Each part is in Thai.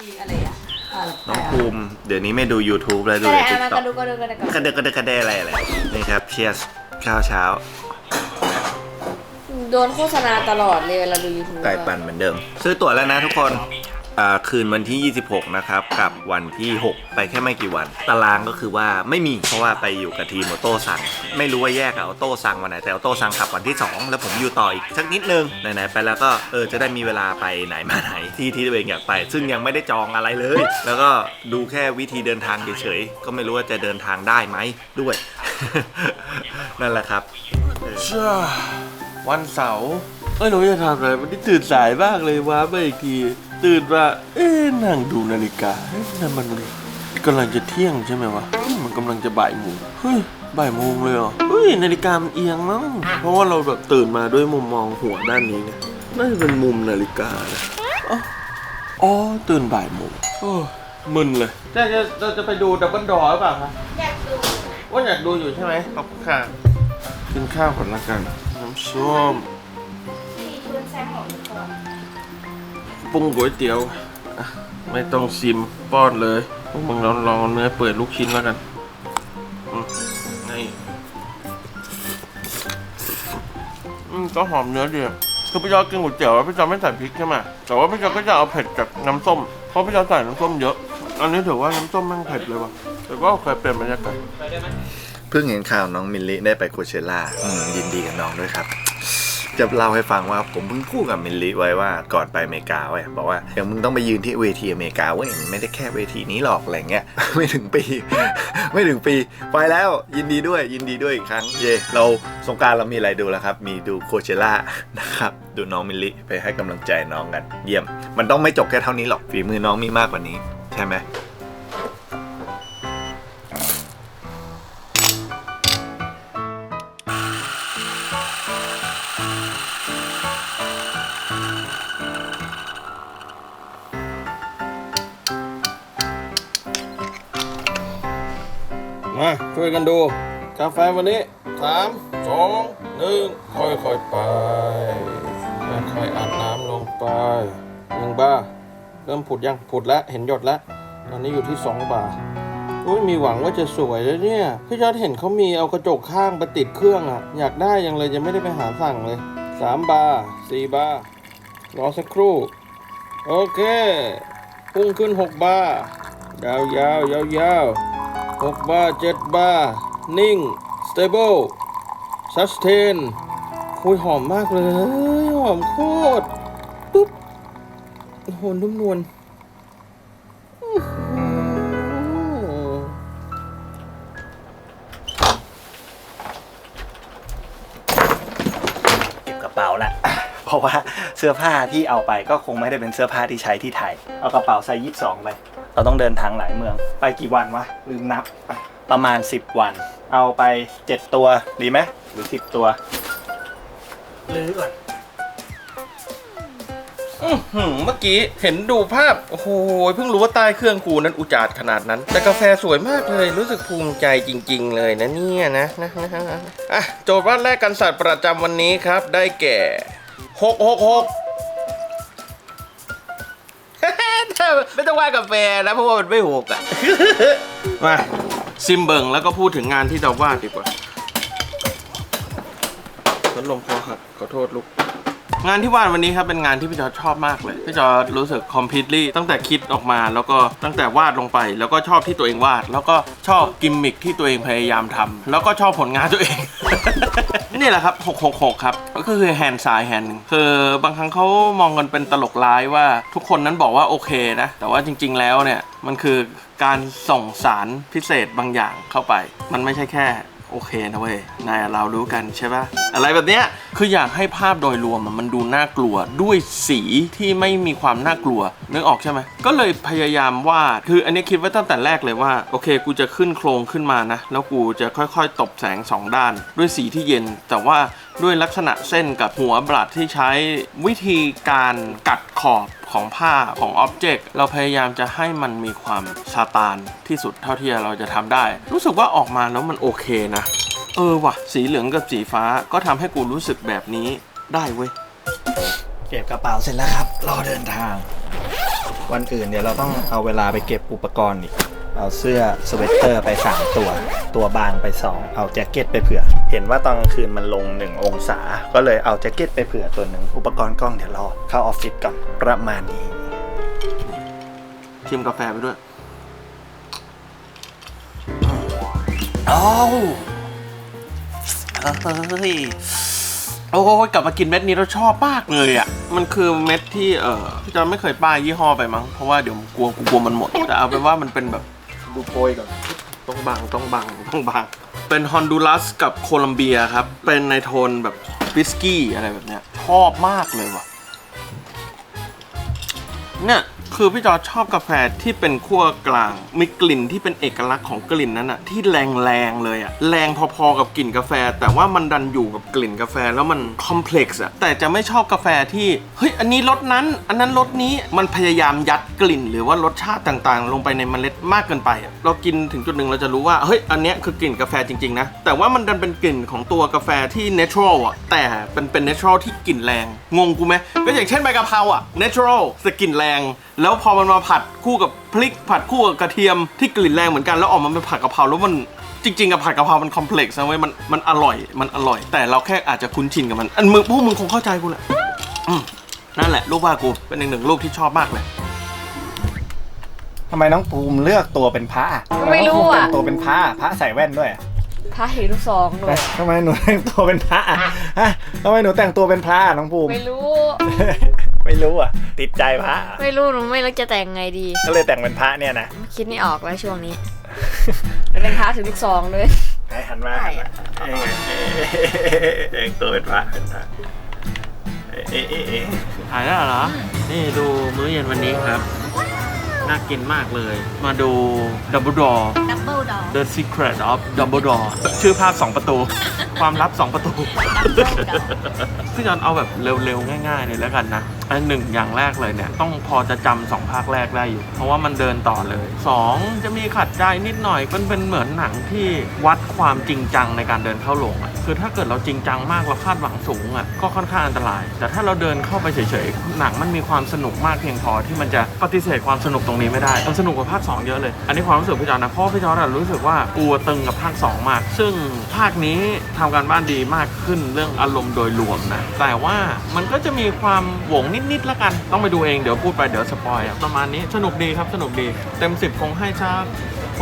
มีอะไรอะอ่าน้องภูมิ เดี๋ยวนี้ไม่ดู YouTube แล้วดูอะไรในอะติ๊กมันต็กอระกดูกกระดูกกระดูกกระเดกกระเดกกระเดอะไรอะไรนี่ครับเชียร์ข้าวเช้าโดนโฆษณาตลอดเลยเวลาดูยูทูบไก่ปั่นเหมือนเดิม ซื้อตั๋วแล้วนะทุกคนอ่า คืนวันที่ 26 นะครับกับวันที่ 6 ไปแค่ไม่กี่วัน ตารางก็คือว่าไม่มีเพราะว่าไปอยู่กับทีมออโต้ซังไม่รู้ว่าแยกกับออโต้ซังวันไหนแต่ออโต้ซังขับวันที่ 2 แล้วผมอยู่ต่ออีกสักนิดนึงไหนๆไปแล้วก็เออจะได้มีเวลาไปไหนมาไหนที่ที่ตัวเองอยากไป ซึ่งยังไม่ได้จองอะไรเลย แล้วก็ดูแค่วิธีเดินทางเฉยๆก็ไม่รู้ว่าจะเดินทางได้ไหมด้วย นั่นแหละครับวันเสาร์เอ้ยหนูจะทำอะไรวันนี้ตื่นสายมากเลยว้าไปอีกที ตื่นมาเอ๊ะนั่งดูนาฬิกาเอ๊ะนั่นมันกำลังจะเที่ยงใช่ไหมวะเฮ้ยมันกำลังจะบ่ายโมงเฮ้ยบ่ายโมงเลยเหรอเฮ้ยนาฬิกามันเอียงมั้งเพราะว่าเราแบบตื่นมาด้วยมุมมองหัวด้านนี้ไงน่าจะเป็นมุมนาฬิกานะอ๋ออ๋อตื่นบ่ายโมงโอ้ยมึนเลยจะจะเราจะไปดูดับเบิลดอร์หรือเปล่าคะอยากดูว่าอยากดูอยู่ใช่ไหมขอบคุณค่ะกินข้าวก่อนละกันน้ำส้มมี ปรุงก๋วยเตี๋ยว ไม่ต้องซิมป้อนเลยพวกมึงลองลองเนื้อเปิดลูกชิ้นแล้วกันอืมนี่อืมก็หอมเนื้อดีคือพี่จอกินก๋วยเตี๋ยวแล้วพี่จอไม่ใส่พริกใช่ไหมแต่ว่าพี่จอก็จะเอาเผ็ดจากน้ำส้ม เพราะพี่จอใส่น้ำส้มเยอะ อันนี้ถือว่าน้ำส้มแม่งเผ็ดเลยว่ะ แต่ก็เคยเปลี่ยนบรรยากาศเพิ่งเห็นข่าวน้องมิลลิได้ไปโคเชล่าอืมยินดีกับน้องด้วยครับ จะเล่าให้ฟังว่าผมเพิ่งพูดกับมิลลิไว้ว่าก่อนไปอเมริกาเว้ยบอกว่าเดี๋ยวมึงต้องไปยืนที่เวทีอเมริกาเว้ยมันไม่ได้แค่เวทีนี้หรอกอะไรเงี้ย ไม่ถึงปี ไม่ถึงปีไปแล้วยินดีด้วยยินดีด้วยอีกครั้งเย่เราสงการเรามีอะไรดูแล้วครับ มีดูโคเชล่านะครับดูน้องมิลลิไปให้กำลังใจน้องกัน เยี่ยม มันต้องไม่จบแค่เท่านี้หรอกฝีมือน้องมีมากกว่านี้ ใช่ไหม ช่วยกันดู กาแฟวันนี้สามสองหนึ่งค่อยๆไปค่อยๆอาบน้ำลงไปหนึ่งบาร์เริ่มผุดยังผุดแล้วเห็นหยดแล้วตอนนี้อยู่ที่สองบาร์อุ้ยมีหวังว่าจะสวยแล้วเนี่ยพี่จอดเห็นเขามีเอากระจกข้างไปติดเครื่องอะ อยากได้ยังเลยยังไม่ได้ไปหาสั่งเลยสามบาร์สี่บาร์รอสักครู่ โอเค พุ่งขึ้นหกบาร์ยาวยาวยาวยาว ๆหกบาร์เจ็ดบาร์นิ่ง stable sustain คุยหอมมากเลย หอมโคตร ปุ๊บโอ้โหนุ่มนวลอื้อหือเก็บกระเป๋าละ เพราะว่าเสื้อผ้าที่เอาไปก็คงไม่ได้เป็นเสื้อผ้าที่ใช้ที่ไทย เอากระเป๋าใส่ยี่สิบสองไป เราต้องเดินทางหลายเมือง ไปกี่วันวะ ลืมนับประมาณ 10 วัน เอาไป 7 ตัวดีไหมหรือ 10 ตัวลื้อก่อนอื้อหือเมื่อกี้เห็นดูภาพ โอ้โหเพิ่งรู้ว่าใต้เครื่องกูนั้นอุจาดขนาดนั้น แต่กาแฟสวยมากเลยรู้สึกภูมิใจจริง ๆ เลยนะเนี่ยนะนะนะนะนะอะโจทย์วาดแรกกันสัตว์ประจำวันนี้ครับ ได้แก่หกหกหก ไม่ต้องวาดกาแฟนะเพราะว่ามันไม่หกอะ มาซิมเบิงแล้วก็พูดถึงงานที่เราวาดดีกว่าพัดลมคอหักขอโทษลูก งานที่วาดวันนี้ครับเป็นงานที่พี่จอชอบมากเลย พี่จอรู้สึก completely ตั้งแต่คิดออกมา แล้วก็ตั้งแต่วาดลงไป แล้วก็ชอบที่ตัวเองวาด แล้วก็ชอบกิมมิคที่ตัวเองพยายามทำแล้วก็ชอบผลงานตัวเอง นี่แหละครับ 666 ครับ ก็คือแฮนด์ซ้ายแฮนด์หนึ่งคือบางครั้งเขามองกันเป็นตลกร้ายว่าทุกคนนั้นบอกว่าโอเคนะ แต่ว่าจริง ๆ แล้วเนี่ย มันคือการส่งสารพิเศษบางอย่างเข้าไป มันไม่ใช่แค่ โอเคนะเว้ยนายเรารู้กันใช่ปะอะไรแบบเนี้ยคืออยากให้ภาพโดยรวมมันดูน่ากลัวด้วยสีที่ไม่มีความน่ากลัวนึกออกใช่ไหมก็เลยพยายามวาดคืออันนี้คิดไว้ตั้งแต่แรกเลยว่าโอเค กูจะขึ้นโครงขึ้นมานะ แล้วกูจะค่อยๆ ตบแสงสองด้าน ด้วยสีที่เย็น แต่ว่าด้วยลักษณะเส้นกับหัวบลัดที่ใช้วิธีการกัดขอบ ของผ้าของอ็อบเจกต์เราพยายามจะให้มันมีความซาตานที่สุดเท่าที่เราจะทำได้ รู้สึกว่าออกมาแล้วมันโอเคนะ เออว่ะ สีเหลืองกับสีฟ้าก็ทำให้กูรู้สึกแบบนี้ได้เว้ยเก็บกระเป๋าเสร็จแล้วครับ รอเดินทาง วันอื่นเดี๋ยวเราต้องเอาเวลาไปเก็บอุปกรณ์อีกเอาเสื้อสเวตเตอร์ไป 3 ตัว ตัวบางไป 2 เอาแจ็คเก็ตไปเผื่อ เห็นว่าตอนกลางคืนมันลง 1 องศา ก็เลยเอาแจ็คเก็ตไปเผื่อตัวหนึ่ง อุปกรณ์กล้องเดี๋ยวรอเข้าออฟฟิศก่อนประมาณนี้ชิมกาแฟไปด้วยอ้าวเฮ้ยโอ้ยกลับมากินเม็ดนี้เราชอบมากเลยอะ มันคือเม็ดที่เออพี่จอนไม่เคยป้ายยี่ห้อไปมั้ง เพราะว่าเดี๋ยวกลัวกูกลัวมันหมด แต่เอาเป็นว่ามันเป็นแบบดูโปรยก่อน ต้องบังต้องบังต้องบัง เป็นฮอนดูรัสกับโคลัมเบียครับ เป็นในโทนแบบวิสกี้อะไรแบบเนี้ยชอบมากเลยว่ะเนี่ย คือพี่จอชอบกาแฟที่เป็นขั้วกลาง มีกลิ่นที่เป็นเอกลักษณ์ของกลิ่นนั้นอะที่แรงๆเลยอะแรงพอๆกับกลิ่นกาแฟ แต่ว่ามันดันอยู่กับกลิ่นกาแฟแล้วมันคอมเพล็กซ์อะแต่จะไม่ชอบกาแฟที่เฮ้ยอันนี้รสนั้น อันนั้นรสนี้มันพยายามยัดกลิ่น หรือว่ารสชาติต่างๆ ลงไปในเมล็ดมากเกินไปอะเรากินถึงจุดหนึ่งเราจะรู้ว่าเฮ้ยอันเนี้ยคือกลิ่นกาแฟจริงๆนะแต่ว่ามันดันเป็นกลิ่นของตัวกาแฟที่เนเชอรัลอะแต่เป็นเป็นเนเชอรัลที่กลิ่นแรงงงกูไหมก็อย่างเช่นใบกะเพราอะเนเชอรัลแต่กลิ่นแรง แล้วพอมันมาผัดคู่กับพริก ผัดคู่กับกระเทียมที่กลิ่นแรงเหมือนกันแล้วออกมาเป็นผัดกะเพราแล้วมันจริงๆกับผัดกะเพรามันคอมเพล็กซ์นะเว้ยมันมันอร่อยมันอร่อย แต่เราแค่อาจจะคุ้นชินกับมัน อันมึงพวกมึงคงเข้าใจกูแหละอืมนั่นแหละลูกว่ากูเป็นอีกหนึ่งลูกที่ชอบมากเลยทำไมน้องภูมิเลือกตัวเป็นพระอะไม่รู้อะทำไมน้งภูมิแต่งตัวเป็นพระอะพระใส่แว่นด้วยอะพระเห็นลูกซองด้วยทำไมหนูแต่งตัวเป็นพระอะฮะทำไมหนูแต่งตัวเป็นพระอะน้องภูมิ ไม่รู้ ไม่รู้อะ ติดใจพระอะไม่รู้หนูไม่รู้จะแต่งไงดี ก็เลยแต่งเป็นพระเนี่ยนะคิดไม่ออกแล้วช่วงนี้เป็นพระถือลูกซองด้วยให้หันมาหันมาเอ้ยแต่งตัวเป็นพระเป็นพระเอ๊ะเอ๊ะเอ๊ะเอ๊ะถ่ายได้เหรอ นี่ดูมื้อเย็นวันนี้ครับ น่ากินมากเลย มาดู Double Door Double Door The Secret of Dumbledore ชื่อภาค2ประตู ความลับ 2 ประตู พี่จอนเอาแบบเร็วๆ ง่ายๆเลยแล้วกันนะอันหนึ่งอย่างแรกเลยเนี่ย ต้องพอจะจำสองภาคแรกได้อยู่ เพราะว่ามันเดินต่อเลย 2 จะมีขัดใจนิดหน่อยมันเป็นเหมือนหนังที่วัดความจริงจังในการเดินเข้าโรงอะคือถ้าเกิดเราจริงจังมากเราคาดหวังสูงอะก็ค่อนข้างอันตราย แต่ถ้าเราเดินเข้าไปเฉยๆหนังมันมีความสนุกมากเพียงพอที่มันจะปฏิเสธความสนุกตรงนี้ไม่ได้มันสนุกกว่าภาค 2 เยอะเลย อันนี้ความรู้สึกพี่จอนนะเพราะว่าพี่จอนะรู้สึกว่ากลัวตึงกับภาค 2 มาก ซึ่งภาคนี้ทำการบ้านดีมากขึ้นเรื่องอารมณ์โดยรวมนะแต่ว่ามันก็จะมีความหวงนิดๆละกัน ต้องไปดูเองเดี๋ยวพูดไปเดี๋ยวสปอยอะประมาณนี้สนุกดีครับสนุกดีเต็ม 10 คงให้สัก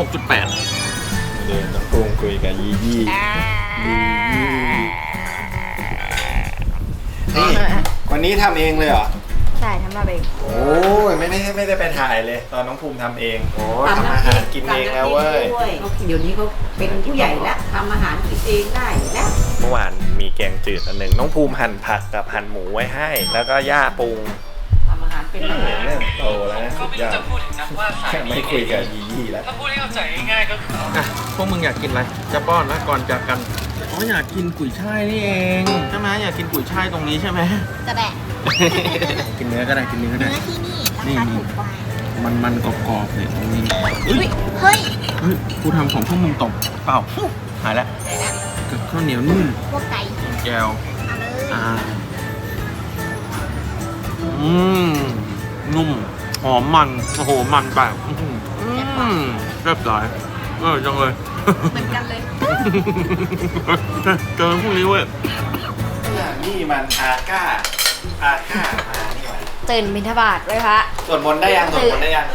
6.8 เดินน้องภูมิคุยกับยี่ยี่ยี่ยี่นี่วันนี้ทำเองเลยเหรอ ใช่ทำมาเอง โอ้ยไม่ได้ไม่ได้ไปถ่ายเลย ตอนน้องภูมิทำเองโอ้ทำอาหารกินเองแล้วเว้ย เดี๋ยวนี้เขาเป็นผู้ใหญ่แล้วทำอาหารกินเองได้แล้วเมื่อวานมีแกงจืดอันหนึ่งน้องภูมิหั่นผักกับหั่นหมูไว้ให้ แล้วก็ย่าปรุงทำอาหารเป็นแล้วเรื่องโตแล้วนะสุดยอดไม่คุยกับยี่ยี่แล้ว ถ้าพูดให้เข้าใจง่ายๆก็คือ อะพวกมึงอยากกินอะไร จะป้อนแล้วก่อนจากกัน อ๋ออยากกินกุยช่ายนี่เองใช่ไหมอยากกินกุยช่ายตรงนี้ใช่ไหมจะแบะกินเนื้อก็ได้กินเนื้อก็ได้เนื้อที่นี่ราคาถูกกว่ามันมันกรอบๆเนี่ยตรงนี้เฮ้ยเฮ้ยเฮ้ยกูทำของพวกมึงตกเปล่าหายแล้วกับข้าวเหนียวนุ่มพวกไก่แก้วเอาเลยอ่าอืมนุ่มหอมมันโอ้โหมันแบบอื้อหืออืมเรียบร้อย เออจังเลย เหมือนกันเลยเจอพรุ่งนี้เว้ยนี่มันอาก้า อาก้ามานี่หว่าตื่นบิณฑบาตไว้พระส่วนบนต์ได้ยังส่วนบนต์ได้ยัง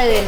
ตื่น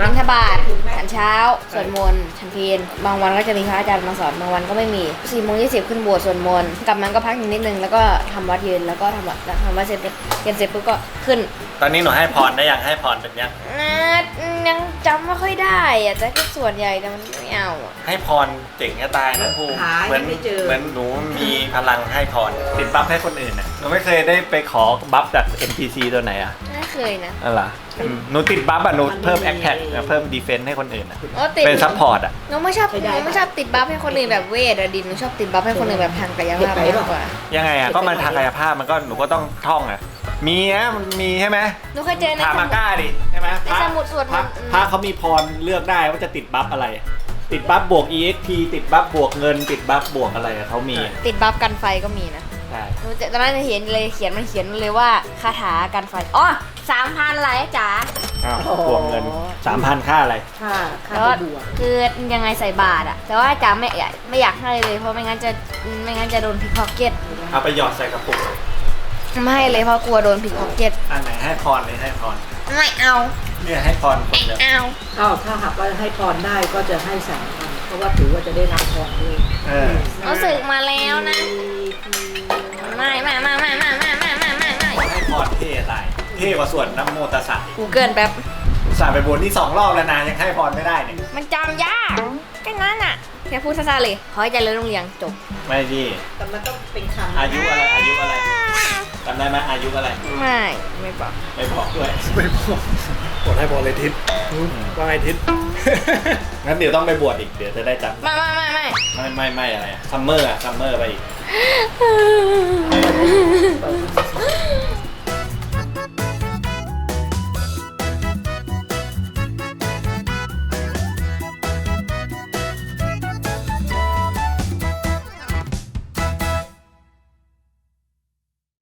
บิณฑบาตฉันเช้าสวดมนต์ฉันเพลบางวันก็จะมีพระอาจารย์มาสอนบางวันก็ไม่มี4ี่โมงยี่สิบขึ้นโบสถ์สวดมนต์กลับมันก็พักอีกนิดนึงแล้วก็ทำวัดยืนแล้วก็ทำวัดทำวัดเสร็จเย็นเสร็จปุ๊บก็ขึ้น ตอนนี้หนูให้พรได้ยังให้พรเป็นยังนะ ยังจำไม่ค่อยได้อะแต่ก็ส่วนใหญ่แต่มันไม่เอาอะให้พรเจ๋งจะตายนะภูมิหาเหมือนยังไม่เจอ เหมือนหนูมีพลังให้พรติดบัฟให้คนอื่นอะหนูไม่เคยได้ไปขอบัฟจาก NPC ตัวไหนอะไม่เคยนะอะไรอหนูติดบัฟอะหนูเพิ่มแอคแท็กเพิ่มดีเฟนต์ให้คนอื่นอะอ๋อติดเป็นซัพพอร์ตอะหน้องไม่ชอบหนูไม่ชอบติดบัฟให้คนอื่นแบบเวทอะดินหนูชอบติดบัฟให้คนอื่นแบบทางกายภาพมากกว่ายังไงอะก็มันทางกายภาพมันก็หนูก็ต้องท่องอะ มีนะมันมีใช่ไหมหนูเคยเจอในถามสอามุด ก้าดิใช่ไหมในสมุดสวดมพระนต์พระเขามีพรเลือกได้ว่าจะติดบัฟอะไร ติดบัฟบวก EXP ติดบัฟบวกเงิน ติดบัฟบวกอะไรอะเขามีติดบัฟกันไฟก็มีนะเช่หนูจะตอนนั้นเห็นเลยเขียนมันเขียนเลยว่าคาถากันไฟอ๋อสามพันไรจ๋าอ้าวทวงเงินสามพันค่าอะไร ค่าค่าแล้วบวชคือยังไงใส่บาทอะแต่ว่าจ๋าไม่อยากไม่อยากให้เลยเพราะไม่งั้นจะไม่งั้นจะโดนพิกพ็อกเก็ตเอาไปหยอดใส่กระปุก ไม่ให้เลยเพราะกลัวโดนพิกพ็อกเก็ตอันไหนให้พรเลยให้พรไม่เอาเนี่ยให้พรคนไม่เดียวเอาอ้าวถ้าหากว่าให้พรได้ก็จะให้สามพันเพราะว่าถือว่าจะได้รับพรด้วยเออรู้สึกมาแล้วนะไม่ไม่ไม่ไม่ไม่ไม่ไม่ไม่ไม่ไม่ให้พรเท่ตายเท่กว่าส่วนน้ำโมตัสสะอีกกูเกินแบบสาห์ไปบนนี่สองรอบแล้วนะยังให้พรไม่ได้เนี่ยมันจำยากแค่นั้นอะแค่พูดซาๆเลยขอให้เจริญรุ่งเรืองจบไม่ดีแต่มันต้องเป็นคำอายุอะไรอายุอะไร จำได้ไหมอายุอะไร ไม่ ไม่บอกไม่บอกด้วย ไม่พอหมดให้พอเลยทิศว่าไงทิศ งั้นเดี๋ยวต้องไปบวชอีก เดี๋ยวจะได้จำไม่ไม่ไม่ไม่ไม่ไม่ไม่อะไรซัมเมอร์อะซัมเมอร์ไปอีกต่อที่